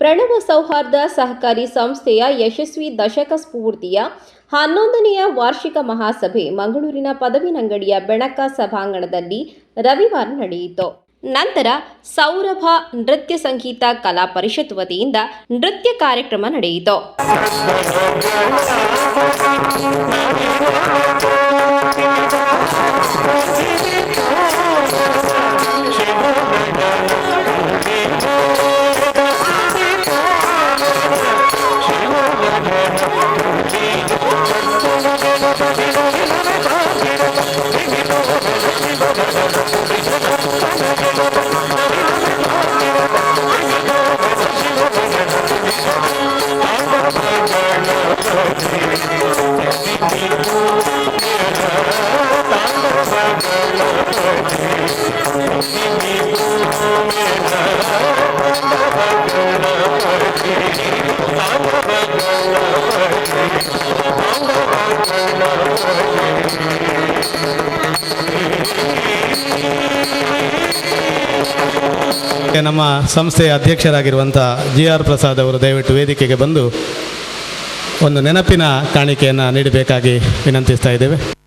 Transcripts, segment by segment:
ಪ್ರಣವ ಸೌಹಾರ್ದ ಸಹಕಾರಿ ಸಂಸ್ಥೆಯ ಯಶಸ್ವಿ ದಶಕ ಸ್ಫೂರ್ತಿಯ ಹನ್ನೊಂದನೆಯ ವಾರ್ಷಿಕ ಮಹಾಸಭೆ ಮಂಗಳೂರಿನ ಪದವಿನಂಗಡಿಯ ಬೆಣಕ ಸಭಾಂಗಣದಲ್ಲಿ ರವಿವಾರ ನಡೆಯಿತು. ನಂತರ ಸೌರಭ ನೃತ್ಯ ಸಂಗೀತ ಕಲಾ ಪರಿಷತ್ ವತಿಯಿಂದ ನೃತ್ಯ ಕಾರ್ಯಕ್ರಮ ನಡೆಯಿತು. Thank you. ನಮ್ಮ ಸಂಸ್ಥೆಯ ಅಧ್ಯಕ್ಷರಾಗಿರುವಂಥ ಜಿ ಆರ್ ಪ್ರಸಾದ್ ಅವರು ದಯವಿಟ್ಟು ವೇದಿಕೆಗೆ ಬಂದು ಒಂದು ನೆನಪಿನ ಕಾಣಿಕೆಯನ್ನು ನೀಡಬೇಕಾಗಿ ವಿನಂತಿಸ್ತಾ ಇದ್ದೇವೆ.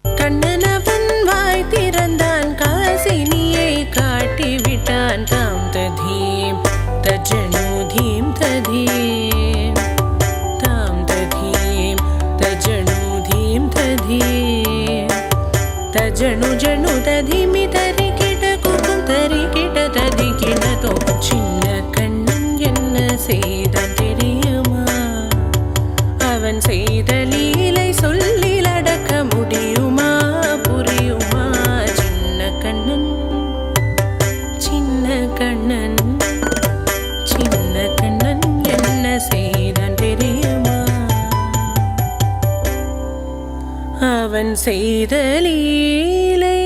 செய்த லீலை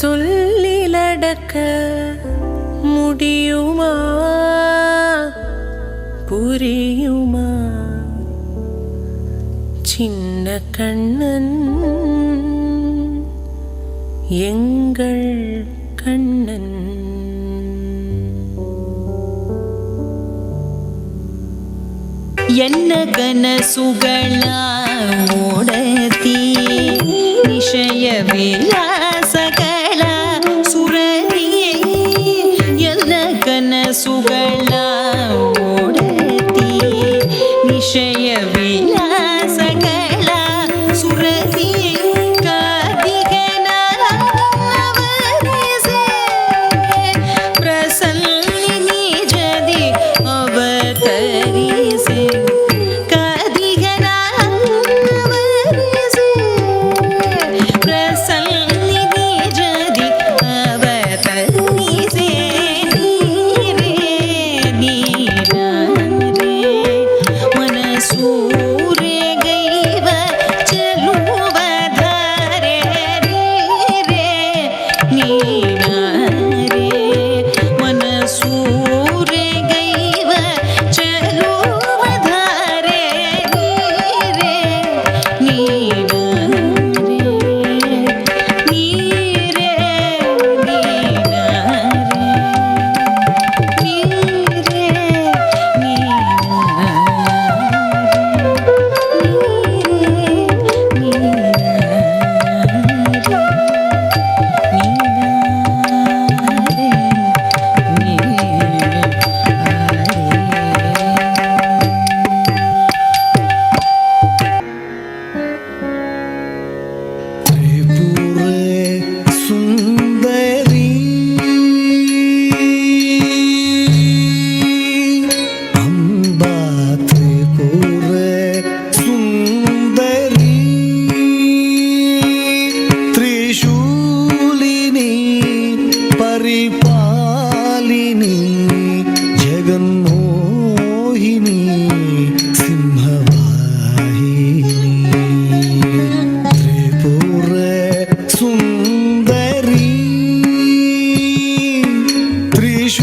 சொல்லிலடக்க முடியுமா? புரியுமா? சின்ன கண்ணன் எங்கள் கண்ணன். என்ன கன சுகளா மூடத்தி விஷயமில்லா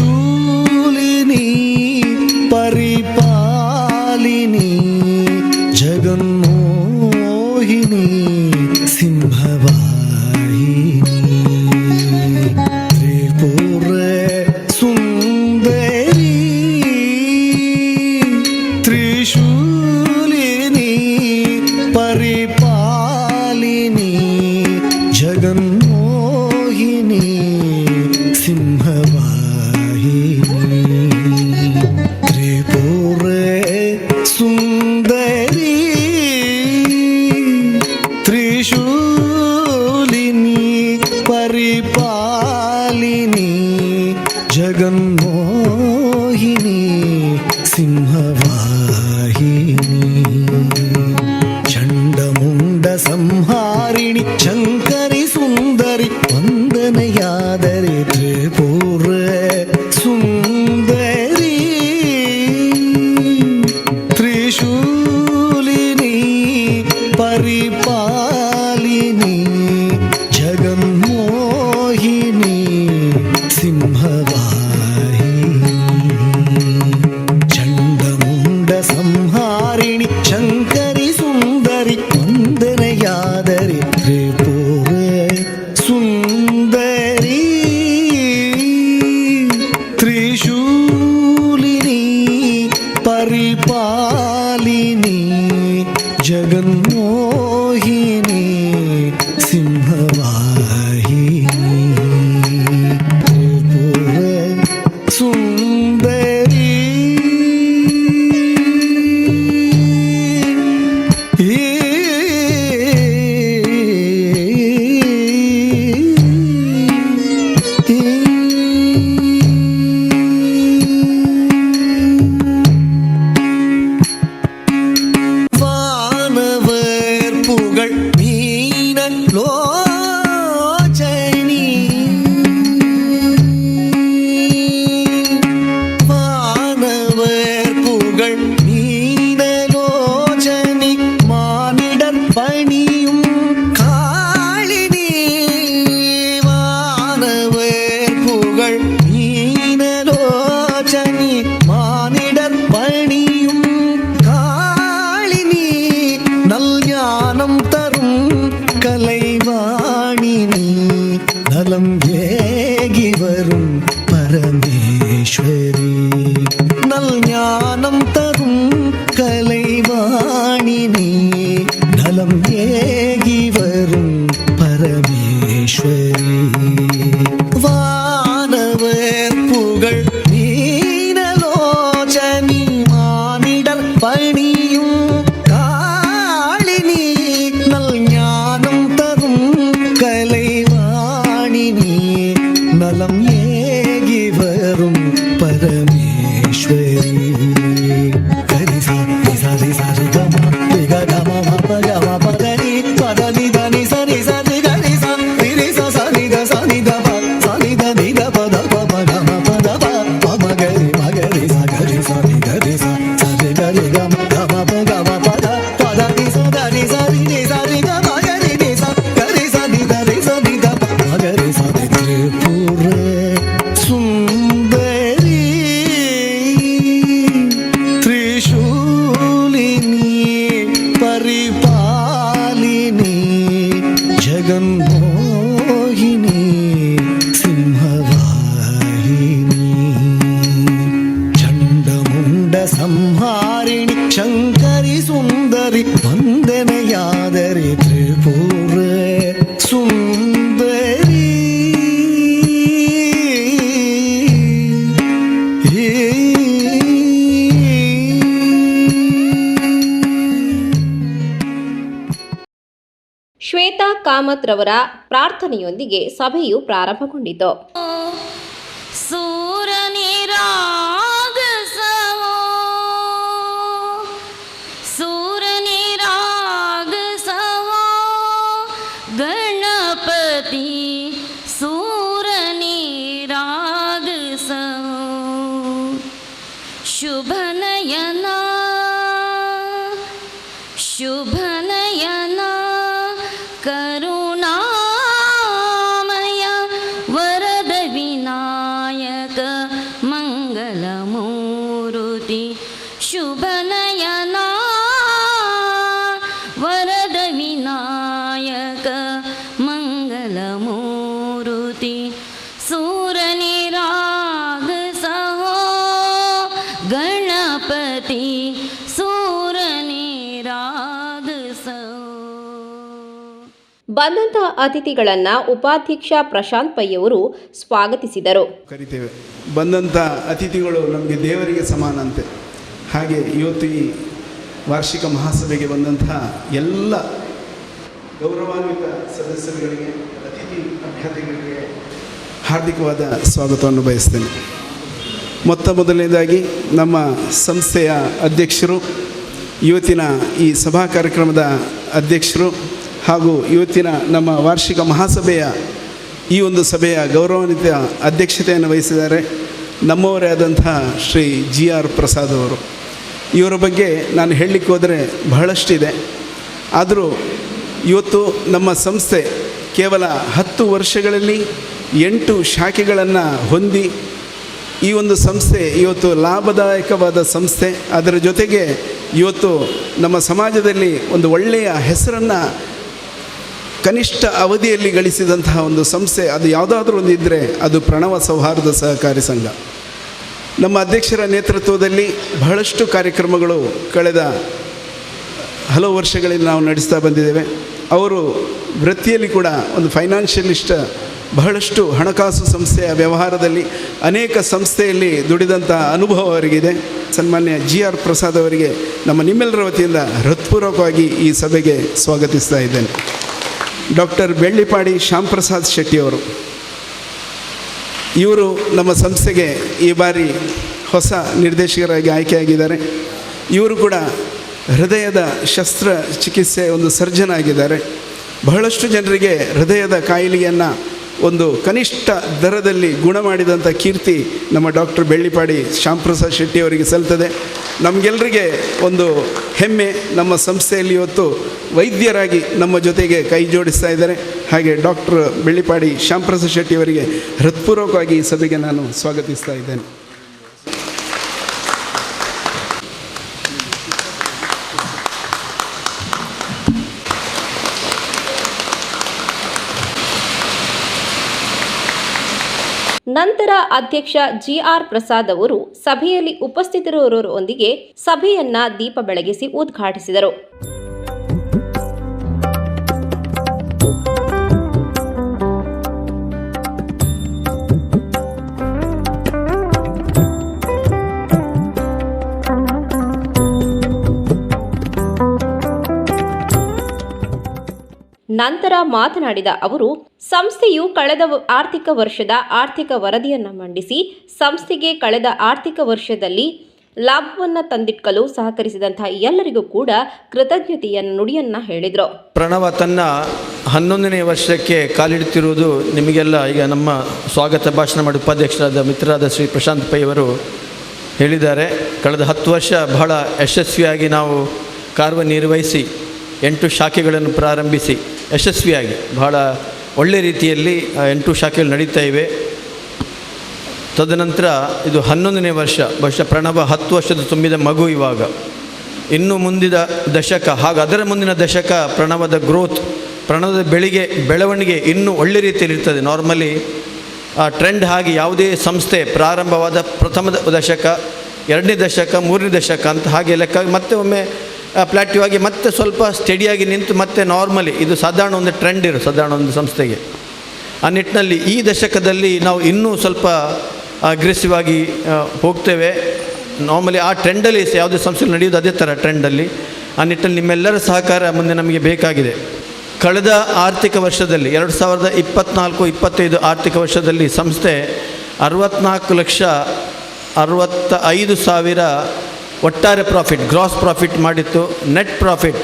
ശൂലിനീ പറി মোহিনী ಕಾಮತ್ ರವರ ಪ್ರಾರ್ಥನೆಯೊಂದಿಗೆ ಸಭೆಯು ಪ್ರಾರಂಭಗೊಂಡಿತು. ಸೂರನಿರಾಗಸವೋ ಬಂದಂತಹ ಅತಿಥಿಗಳನ್ನ ಉಪಾಧ್ಯಕ್ಷ ಪ್ರಶಾಂತ್ ಪೈ ಅವರು ಸ್ವಾಗತಿಸಿದರು. ಕರಿತೇವೆ. ಬಂದಂಥ ಅತಿಥಿಗಳು ನಮಗೆ ದೇವರಿಗೆ ಸಮಾನಂತೆ. ಹಾಗೆ ಇವತ್ತು ಈ ವಾರ್ಷಿಕ ಮಹಾಸಭೆಗೆ ಬಂದಂತಹ ಎಲ್ಲ ಗೌರವಾನ್ವಿತ ಸದಸ್ಯರುಗಳಿಗೆ, ಅತಿಥಿ ಅಭ್ಯರ್ಥಿಗಳಿಗೆ ಹಾರ್ದಿಕವಾದ ಸ್ವಾಗತವನ್ನು ಬಯಸ್ತೇನೆ. ಮೊತ್ತ ಮೊದಲನೇದಾಗಿ ನಮ್ಮ ಸಂಸ್ಥೆಯ ಅಧ್ಯಕ್ಷರು, ಇವತ್ತಿನ ಈ ಸಭಾ ಕಾರ್ಯಕ್ರಮದ ಅಧ್ಯಕ್ಷರು ಹಾಗೂ ಇವತ್ತಿನ ನಮ್ಮ ವಾರ್ಷಿಕ ಮಹಾಸಭೆಯ ಈ ಒಂದು ಸಭೆಯ ಗೌರವಾನ್ವಿತ ಅಧ್ಯಕ್ಷತೆಯನ್ನು ವಹಿಸಿದ್ದಾರೆ ನಮ್ಮವರೇ ಆದಂತಹ ಶ್ರೀ ಜಿ ಆರ್ ಪ್ರಸಾದ್ ಅವರು. ಇವರ ಬಗ್ಗೆ ನಾನು ಹೇಳಲಿಕ್ಕೆ ಹೋದರೆ ಬಹಳಷ್ಟಿದೆ. ಆದರೂ ಇವತ್ತು ನಮ್ಮ ಸಂಸ್ಥೆ ಕೇವಲ ಹತ್ತು ವರ್ಷಗಳಲ್ಲಿ ಎಂಟು ಶಾಖೆಗಳನ್ನು ಹೊಂದಿ ಈ ಒಂದು ಸಂಸ್ಥೆ ಇವತ್ತು ಲಾಭದಾಯಕವಾದ ಸಂಸ್ಥೆ. ಅದರ ಜೊತೆಗೆ ಇವತ್ತು ನಮ್ಮ ಸಮಾಜದಲ್ಲಿ ಒಂದು ಒಳ್ಳೆಯ ಹೆಸರನ್ನು ಕನಿಷ್ಠ ಅವಧಿಯಲ್ಲಿ ಗಳಿಸಿದಂತಹ ಒಂದು ಸಂಸ್ಥೆ, ಅದು ಯಾವುದಾದ್ರೂ ಒಂದು ಇದ್ದರೆ ಅದು ಪ್ರಣವ ಸೌಹಾರ್ದ ಸಹಕಾರಿ ಸಂಘ. ನಮ್ಮ ಅಧ್ಯಕ್ಷರ ನೇತೃತ್ವದಲ್ಲಿ ಬಹಳಷ್ಟು ಕಾರ್ಯಕ್ರಮಗಳು ಕಳೆದ ಹಲವು ವರ್ಷಗಳಲ್ಲಿ ನಾವು ನಡೆಸ್ತಾ ಬಂದಿದ್ದೇವೆ. ಅವರು ವೃತ್ತಿಯಲ್ಲಿ ಕೂಡ ಒಂದು ಫೈನಾನ್ಷಿಯಲಿಸ್ಟ್, ಬಹಳಷ್ಟು ಹಣಕಾಸು ಸಂಸ್ಥೆಯ ವ್ಯವಹಾರದಲ್ಲಿ ಅನೇಕ ಸಂಸ್ಥೆಯಲ್ಲಿ ದುಡಿದಂಥ ಅನುಭವ ಅವರಿಗಿದೆ. ಸನ್ಮಾನ್ಯ ಜಿ ಆರ್ ಪ್ರಸಾದ್ ಅವರಿಗೆ ನಮ್ಮ ನಿಮ್ಮೆಲ್ಲರ ವತಿಯಿಂದ ಹೃತ್ಪೂರ್ವಕವಾಗಿ ಈ ಸಭೆಗೆ ಸ್ವಾಗತಿಸ್ತಾ ಇದ್ದೇನೆ. ಡಾಕ್ಟರ್ ಬೆಳ್ಳಿಪಾಡಿ ಶ್ಯಾಮ್ ಪ್ರಸಾದ್ ಶೆಟ್ಟಿಯವರು ಇವರು ನಮ್ಮ ಸಂಸ್ಥೆಗೆ ಈ ಬಾರಿ ಹೊಸ ನಿರ್ದೇಶಕರಾಗಿ ಆಯ್ಕೆಯಾಗಿದ್ದಾರೆ. ಇವರು ಕೂಡ ಹೃದಯದ ಶಸ್ತ್ರಚಿಕಿತ್ಸೆ ಒಂದು ಸರ್ಜನ್ ಆಗಿದ್ದಾರೆ. ಬಹಳಷ್ಟು ಜನರಿಗೆ ಹೃದಯದ ಕಾಯಿಲೆಯನ್ನು ಒಂದು ಕನಿಷ್ಠ ದರದಲ್ಲಿ ಗುಣ ಮಾಡಿದಂಥ ಕೀರ್ತಿ ನಮ್ಮ ಡಾಕ್ಟರ್ ಬೆಳ್ಳಿಪಾಡಿ ಶ್ಯಾಂಪ್ರಸಾದ್ ಶೆಟ್ಟಿ ಅವರಿಗೆ ಸಲ್ತದೆ ನಮಗೆಲ್ಲರಿಗೆ ಒಂದು ಹೆಮ್ಮೆ ನಮ್ಮ ಸಂಸ್ಥೆಯಲ್ಲಿ ಇವತ್ತು ವೈದ್ಯರಾಗಿ ನಮ್ಮ ಜೊತೆಗೆ ಕೈ ಜೋಡಿಸ್ತಾ ಇದ್ದಾರೆ. ಹಾಗೆ ಡಾಕ್ಟರ್ ಬೆಳ್ಳಿಪಾಡಿ ಶ್ಯಾಂಪ್ರಸಾದ್ ಶೆಟ್ಟಿ ಅವರಿಗೆ ಹೃತ್ಪೂರ್ವಕವಾಗಿ ಈ ಸಭೆಗೆ ನಾನು ಸ್ವಾಗತಿಸ್ತಾ ಇದ್ದೇನೆ. ನಂತರ ಅಧ್ಯಕ್ಷ ಜಿಆರ್ ಪ್ರಸಾದ್ ಅವರು ಸಭೆಯಲ್ಲಿ ಉಪಸ್ಥಿತರಿರುವವರೊಂದಿಗೆ ಸಭೆಯನ್ನ ದೀಪ ಬೆಳಗಿಸಿ ಉದ್ಘಾಟಿಸಿದರು. ನಂತರ ಮಾತನಾಡಿದ ಅವರು, ಸಂಸ್ಥೆಯು ಕಳೆದ ಆರ್ಥಿಕ ವರ್ಷದ ಆರ್ಥಿಕ ವರದಿಯನ್ನು ಮಂಡಿಸಿ ಸಂಸ್ಥೆಗೆ ಕಳೆದ ಆರ್ಥಿಕ ವರ್ಷದಲ್ಲಿ ಲಾಭವನ್ನು ತಂದಿಟ್ಕಲು ಸಹಕರಿಸಿದಂತಹ ಎಲ್ಲರಿಗೂ ಕೂಡ ಕೃತಜ್ಞತೆಯ ನುಡಿಯನ್ನ ಹೇಳಿದರು. ಪ್ರಣವ ತನ್ನ ಹನ್ನೊಂದನೇ ವರ್ಷಕ್ಕೆ ಕಾಲಿಡುತ್ತಿರುವುದು ನಿಮಗೆಲ್ಲ ಈಗ ನಮ್ಮ ಸ್ವಾಗತ ಭಾಷಣ ಮಾಡಿ ಉಪಾಧ್ಯಕ್ಷರಾದ ಮಿತ್ರರಾದ ಶ್ರೀ ಪ್ರಶಾಂತ್ ಪೈ ಅವರು ಹೇಳಿದ್ದಾರೆ. ಕಳೆದ ಹತ್ತು ವರ್ಷ ಬಹಳ ಯಶಸ್ವಿಯಾಗಿ ನಾವು ಕಾರ್ಯನಿರ್ವಹಿಸಿ ಎಂಟು ಶಾಖೆಗಳನ್ನು ಪ್ರಾರಂಭಿಸಿ ಯಶಸ್ವಿಯಾಗಿ. ಬಹಳ ಒಳ್ಳೆ ರೀತಿಯಲ್ಲಿ ಎಂಟು ಶಾಖೆಗಳು ನಡೀತಾ ಇವೆ. ತದನಂತರ ಇದು ಹನ್ನೊಂದನೇ ವರ್ಷ. ಬಹುಶಃ ಪ್ರಣವ ಹತ್ತು ವರ್ಷದ ತುಂಬಿದ ಮಗು ಇವಾಗ. ಇನ್ನು ಮುಂದಿದ ದಶಕ, ಹಾಗೂ ಅದರ ಮುಂದಿನ ದಶಕ ಪ್ರಣವದ ಗ್ರೋತ್ ಪ್ರಣವದ ಬೆಳಿಗ್ಗೆ ಬೆಳವಣಿಗೆ ಇನ್ನೂ ಒಳ್ಳೆ ರೀತಿಯಲ್ಲಿ ಇರ್ತದೆ. ನಾರ್ಮಲಿ ಆ ಟ್ರೆಂಡ್ ಹಾಗೆ ಯಾವುದೇ ಸಂಸ್ಥೆ ಪ್ರಾರಂಭವಾದ ಪ್ರಥಮ ದಶಕ, ಎರಡನೇ ದಶಕ, ಮೂರನೇ ದಶಕ ಅಂತ ಹಾಗೆ ಲೆಕ್ಕ, ಮತ್ತೆ ಒಮ್ಮೆ ಪ್ಲಾಟಿವ್ ಆಗಿ ಮತ್ತೆ ಸ್ವಲ್ಪ ಸ್ಟಡಿಯಾಗಿ ನಿಂತು ಮತ್ತೆ ನಾರ್ಮಲಿ ಇದು ಸಾಧಾರಣ ಒಂದು ಟ್ರೆಂಡ್ ಇರು, ಸಾಧಾರಣ ಒಂದು ಸಂಸ್ಥೆಗೆ. ಆ ನಿಟ್ಟಿನಲ್ಲಿ ಈ ದಶಕದಲ್ಲಿ ನಾವು ಇನ್ನೂ ಸ್ವಲ್ಪ ಅಗ್ರೆಸಿವ್ ಆಗಿ ಹೋಗ್ತೇವೆ. ನಾರ್ಮಲಿ ಆ ಟ್ರೆಂಡಲ್ಲಿ ಯಾವುದೇ ಸಂಸ್ಥೆ ನಡೆಯೋದು ಅದೇ ಥರ ಟ್ರೆಂಡಲ್ಲಿ ಆ ನಿಟ್ಟಲ್ಲಿ ನಿಮ್ಮೆಲ್ಲರ ಸಹಕಾರ ಮುಂದೆ ನಮಗೆ ಬೇಕಾಗಿದೆ. ಕಳೆದ ಆರ್ಥಿಕ ವರ್ಷದಲ್ಲಿ, ಎರಡು ಸಾವಿರದ ಇಪ್ಪತ್ತ್ನಾಲ್ಕು ಇಪ್ಪತ್ತೈದು ಆರ್ಥಿಕ ವರ್ಷದಲ್ಲಿ ಸಂಸ್ಥೆ ಅರವತ್ನಾಲ್ಕು ಲಕ್ಷ ಅರವತ್ತ ಐದು ಸಾವಿರ ಒಟ್ಟಾರೆ ಪ್ರಾಫಿಟ್ ಗ್ರಾಸ್ ಪ್ರಾಫಿಟ್ ಮಾಡಿತ್ತು ನೆಟ್ ಪ್ರಾಫಿಟ್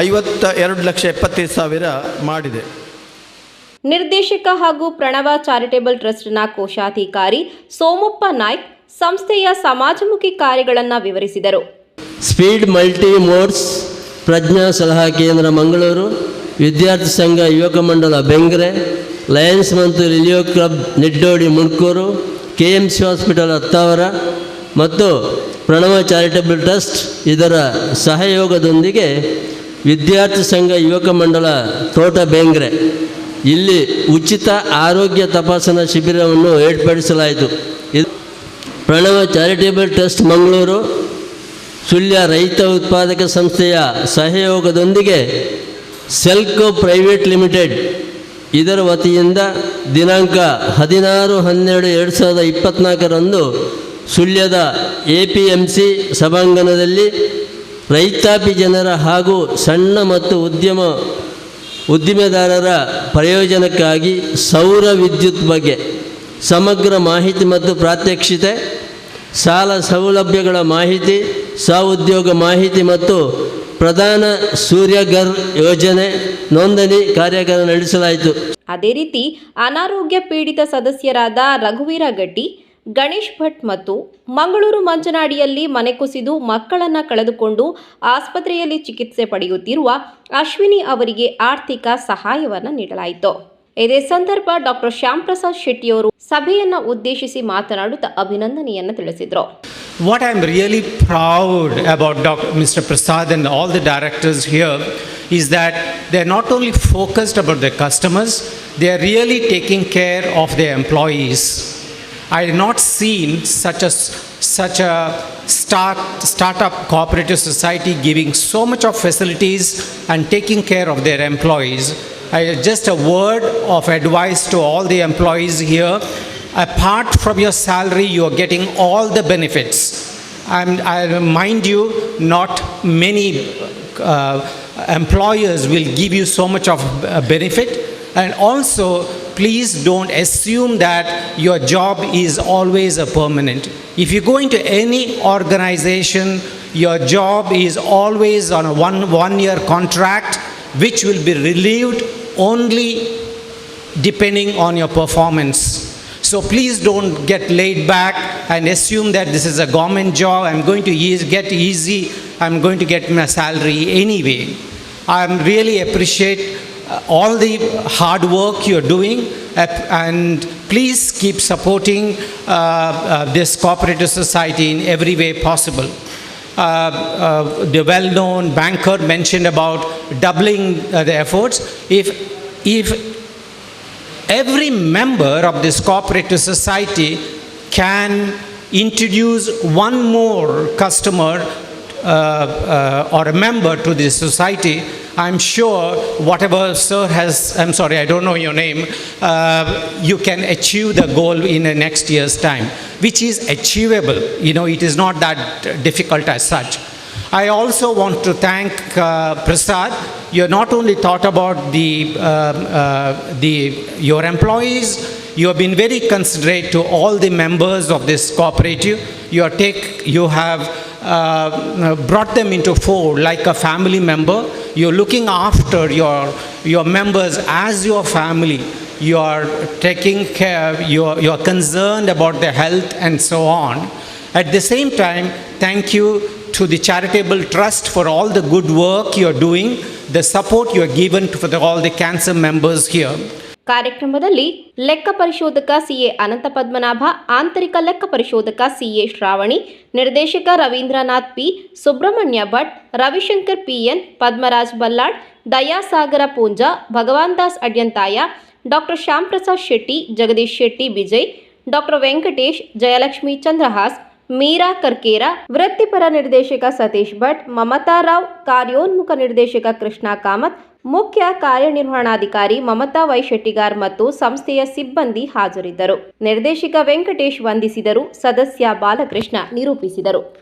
ಐವತ್ತ ಎರಡು ಲಕ್ಷ ಎಪ್ಪತ್ತೈದು ಸಾವಿರ ಮಾಡಿದೆ. ನಿರ್ದೇಶಕ ಹಾಗೂ ಪ್ರಣವ ಚಾರಿಟೇಬಲ್ ಟ್ರಸ್ಟ್ನ ಕೋಶಾಧಿಕಾರಿ ಸೋಮಪ್ಪ ನಾಯ್ಕ್ ಸಂಸ್ಥೆಯ ಸಮಾಜಮುಖಿ ಕಾರ್ಯಗಳನ್ನು ವಿವರಿಸಿದರು. ಸ್ಪೀಡ್ ಮಲ್ಟಿ ಮೋಡ್ಸ್ ಪ್ರಜ್ಞಾ ಸಲಹಾ ಕೇಂದ್ರ ಮಂಗಳೂರು ವಿದ್ಯಾರ್ಥಿ ಸಂಘ ಯುವಕ ಮಂಡಲ ಬೆಂಗ್ರೆ ಲಯನ್ಸ್ ಮತ್ತು ರಿಲಿಯೋ club Niddodi Munkur K M C hospital ಹತ್ತಾವರ ಮತ್ತು ಪ್ರಣವ ಚಾರಿಟಬಲ್ ಟ್ರಸ್ಟ್ ಇದರ ಸಹಯೋಗದೊಂದಿಗೆ ವಿದ್ಯಾರ್ಥಿ ಸಂಘ ಯುವಕ ಮಂಡಲ ತೋಟ ಬೇಂಗ್ರೆ ಇಲ್ಲಿ ಉಚಿತ ಆರೋಗ್ಯ ತಪಾಸಣಾ ಶಿಬಿರವನ್ನು ಏರ್ಪಡಿಸಲಾಯಿತು. ಇದು ಪ್ರಣವ ಚಾರಿಟೇಬಲ್ ಟ್ರಸ್ಟ್ ಮಂಗಳೂರು ಸುಳ್ಯ ರೈತ ಉತ್ಪಾದಕ ಸಂಸ್ಥೆಯ ಸಹಯೋಗದೊಂದಿಗೆ ಸೆಲ್ಕೋ ಪ್ರೈವೇಟ್ ಲಿಮಿಟೆಡ್ ಇದರ ವತಿಯಿಂದ ದಿನಾಂಕ ಹದಿನಾರು ಹನ್ನೆರಡು ಎರಡು ಸಾವಿರದ ಇಪ್ಪತ್ತ್ನಾಲ್ಕರಂದು ಸುಳ್ಯದ ಎ ಪಿ ಎಂ ಸಿ ಸಭಾಂಗಣದಲ್ಲಿ ರೈತಾಪಿ ಜನರ ಹಾಗೂ ಸಣ್ಣ ಮತ್ತು ಉದ್ಯಮ ಉದ್ದಿಮೆದಾರರ ಪ್ರಯೋಜನಕ್ಕಾಗಿ ಸೌರ ವಿದ್ಯುತ್ ಬಗ್ಗೆ ಸಮಗ್ರ ಮಾಹಿತಿ ಮತ್ತು ಪ್ರಾತ್ಯಕ್ಷಿತೆ, ಸಾಲ ಸೌಲಭ್ಯಗಳ ಮಾಹಿತಿ ಸ್ವಉದ್ಯೋಗ ಮಾಹಿತಿ ಮತ್ತು ಪ್ರಧಾನ ಸೂರ್ಯಗರ್ ಯೋಜನೆ ನೋಂದಣಿ ಕಾರ್ಯಕ್ರಮ ನಡೆಸಲಾಯಿತು. ಅದೇ ರೀತಿ ಅನಾರೋಗ್ಯ ಪೀಡಿತ ಸದಸ್ಯರಾದ ರಘುವೀರ ಗಡ್ಡಿ ಗಣೇಶ್ ಭಟ್ ಮತ್ತು ಮಂಗಳೂರು ಮಂಚನಾಡಿಯಲ್ಲಿ ಮನೆ ಕುಸಿದು ಮಕ್ಕಳನ್ನು ಕಳೆದುಕೊಂಡು ಆಸ್ಪತ್ರೆಯಲ್ಲಿ ಚಿಕಿತ್ಸೆ ಪಡೆಯುತ್ತಿರುವ ಅಶ್ವಿನಿ ಅವರಿಗೆ ಆರ್ಥಿಕ ಸಹಾಯವನ್ನು ನೀಡಲಾಯಿತು ಇದೇ ಸಂದರ್ಭ ಡಾಕ್ಟರ್ ಶ್ಯಾಮ್ ಪ್ರಸಾದ್ ಶೆಟ್ಟಿಯವರು ಸಭೆಯನ್ನು ಉದ್ದೇಶಿಸಿ ಮಾತನಾಡುತ್ತಾ ಅಭಿನಂದನೆಯನ್ನು ತಿಳಿಸಿದರು What I am really proud about Dr. Mr. Prasad and all the directors here is that they are not only focused about their customers, they are really taking care of their employees. I have not seen such a such a start startup cooperative society giving so much of facilities and taking care of their employees. I, just a word of advice to all the employees here apart from your salary, you are getting all the benefits. And I remind you, not many uh, employers will give you so much of uh, benefit. And also, please don't assume that your job is always a permanent. If you go into any organization, your job is always on a one, one year contract, which will be relieved only depending on your performance. So please don't get laid back and assume that this is a government job. I'm going to get easy. I'm going to get my salary anyway. I really appreciate all the hard work you're doing uh, and please keep supporting uh, uh, this cooperative society in every way possible. Uh, uh, the well-known banker mentioned about doubling uh, the efforts. If, if every member of this cooperative society can introduce one more customer uh, uh, or a member to this society, I'm sure whatever Sir has, I'm sorry, I don't know your name, uh, you can achieve the goal in the next year's time, which is achievable. You know, it is not that difficult as such. I also want to thank uh, Prasad. You not only thought about the, uh, uh, the, your employees, you have been very considerate to all the members of this cooperative. You, take, you have uh, brought them into fold like a family member. You're looking after your, your members as your family. You are taking care, you're, you're concerned about their health and so on. At the same time, thank you to the charitable trust for all the good work you're doing, the support you're given for the, all the cancer members here. ಕಾರ್ಯಕ್ರಮದಲ್ಲಿ ಲೆಕ್ಕ ಪರಿಶೋಧಕ CA ಅನಂತ ಪದ್ಮನಾಭ ಆಂತರಿಕ ಲೆಕ್ಕ ಪರಿಶೋಧಕ CA Shravani ನಿರ್ದೇಶಕ Ravindranath P Subrahmanya Bhat Ravishankar PN Padmaraj Ballal Dayasagara Poonja Bhagavan Das Adyanthaya doctor Shyam Prasad Shetty Jagadish Shetty Vijay doctor Venkatesh Jayalakshmi Chandrahas Meera Karkera ವೃತ್ತಿಪರ ನಿರ್ದೇಶಕ ಸತೀಶ್ ಭಟ್ ಮಮತಾ ರಾವ್ ಕಾರ್ಯೋನ್ಮುಖ ನಿರ್ದೇಶಕ ಕೃಷ್ಣ ಕಾಮತ್ ಮುಖ್ಯ ಕಾರ್ಯನಿರ್ವಹಣಾಧಿಕಾರಿ ಮಮತಾ ವೈಶೆಟ್ಟಿಗಾರ್ ಮತ್ತು ಸಂಸ್ಥೆಯ ಸಿಬ್ಬಂದಿ ಹಾಜರಿದ್ದರು. ನಿರ್ದೇಶಕ ವೆಂಕಟೇಶ್ ವಂದಿಸಿದರು. ಸದಸ್ಯ ಬಾಲಕೃಷ್ಣ ನಿರೂಪಿಸಿದರು.